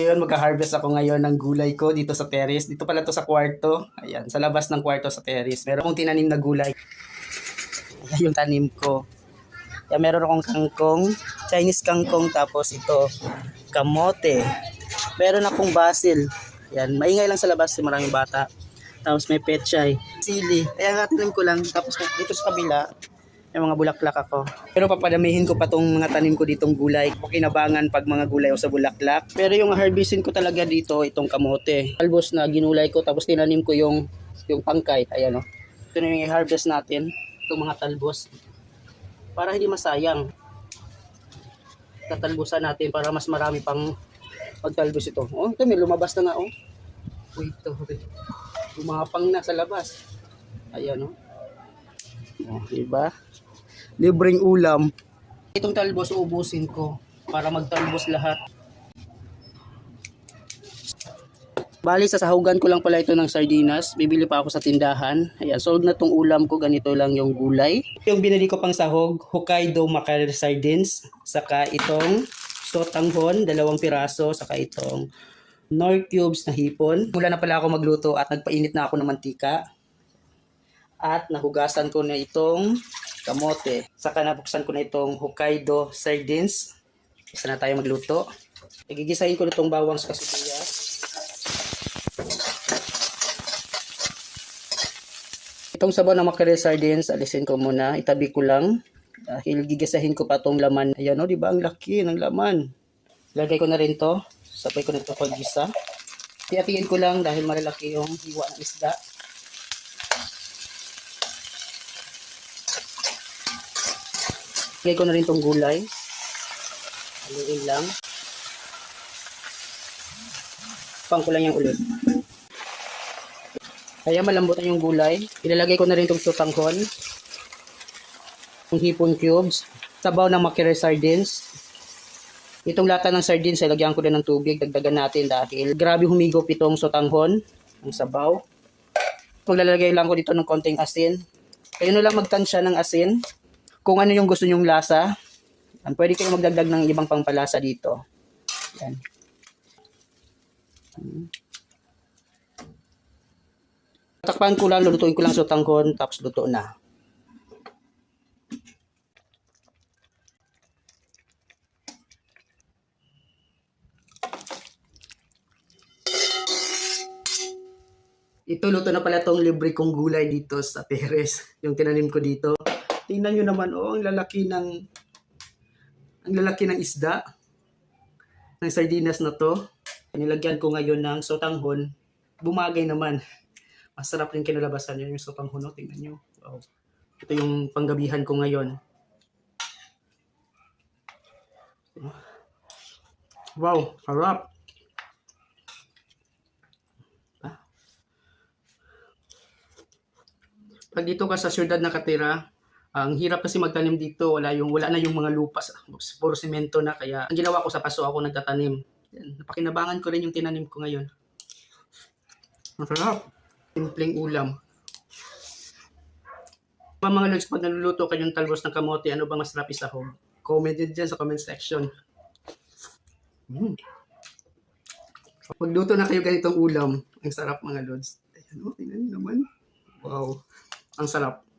Ngayon, magka-harvest ako ngayon ng gulay ko dito sa terrace. Dito pala to sa kwarto. Ayan, sa labas ng kwarto sa terrace. Meron akong tinanim na gulay. Ayan yung tanim ko. Ayan, meron akong kangkong, Chinese kangkong, tapos ito, kamote. Meron akong basil. Ayan, maingay lang sa labas maraming bata. Tapos may pechay, sili. Ayan, tanim ko lang. Tapos dito sa kabila, may mga bulaklak ako. Pero papadamihin ko pa tong mga tanim ko ditong gulay. Pakinabangan pag mga gulay o sa bulaklak. Pero yung harvestin ko talaga dito, itong kamote. Albos na ginulay ko, tapos tinanim ko yung, yung pangkay. Ayan o. Ito na yung i-harvest natin. Itong mga talbos. Para hindi masayang. Tatalbusan natin para mas marami pang pagtalbos ito. Oh, ito may lumabas na nga oh. Uy, ito. Lumapang na sa labas. Ayan oh. Oh, diba? Libreng ulam. Itong talbos ubusin ko para magtalbos lahat. Bali, sasahugan ko lang pala ito ng sardinas. Bibili pa ako sa tindahan. Ayan, sold na tong ulam ko. Ganito lang yung gulay. Yung binili ko pang sahog, Hokkaido Mackerel Sardines. Saka itong sotanghon, dalawang piraso. Saka itong Nor cubes na hipon. Mula na pala ako magluto at nagpainit na ako ng mantika at nahugasan ko na itong kamote. Saka nabuksan ko na itong Hokkaido sardines. Isa na tayo magluto. Igigisahin ko na itong bawang sa kasibuyas. Itong sabaw ng mackerel sardines, alisin ko muna. Itabi ko lang. Dahil gigisahin ko pa itong laman. Ayan o, di ba? Ang laki ng laman. Lagay ko na rin to. Sabay ko na ito pag-gisa. Tiyatiin ko lang dahil malalaki yung hiwa ng isda. Lagay ko na rin tong gulay. Haluin lang. Pang ko lang yung ulit. Kaya malambutan yung gulay. Ilalagay ko na rin tong sutanghon. Yung hipon cubes. Sabaw ng mackerel sardines. Itong lata ng sardines, ilagyan ko din ng tubig. Dagdagan natin dahil grabe humigop itong sutanghon. Ang sabaw. Maglalagay lang ko dito ng konting asin. Kayo na lang magtansya ng asin kung ano yung gusto nyong lasa. Yan, pwede kayo magdagdag ng ibang pangpalasa dito. Yan. Hmm. Takpan ko lang, lulutuin ko lang sa tanghon, tapos luto na. Ito, luto na pala tong libre kong gulay dito sa terrace. Yung tinanim ko dito. Tingnan nyo naman, oh, ang lalaki ng ang lalaki ng isda ng sardinas na to. Nilagyan ko ngayon ng sotanghon. Bumagay naman. Masarap rin kinalabasan yun yung sotanghon. Oh. Tingnan nyo. Wow. Ito yung panggabihan ko ngayon. Wow, harap. Pag dito ka sa syudad nakatira, ang hirap kasi magtanim dito, wala yung wala na yung mga lupa, puro semento na kaya ang ginawa ko sa paso ako nagtatanim. Napakinabangan ko rin yung tinanim ko ngayon. Masarap. Simpleng ulam. Pa mga lods, pag naluluto kayong talbos ng kamote, ano bang masarap isahog? Comment din dyan sa comment section. Mm. Magluto na kayo ganitong ulam. Ang sarap mga lods. Ayan o, tingnan nyo naman. Wow. Ang sarap.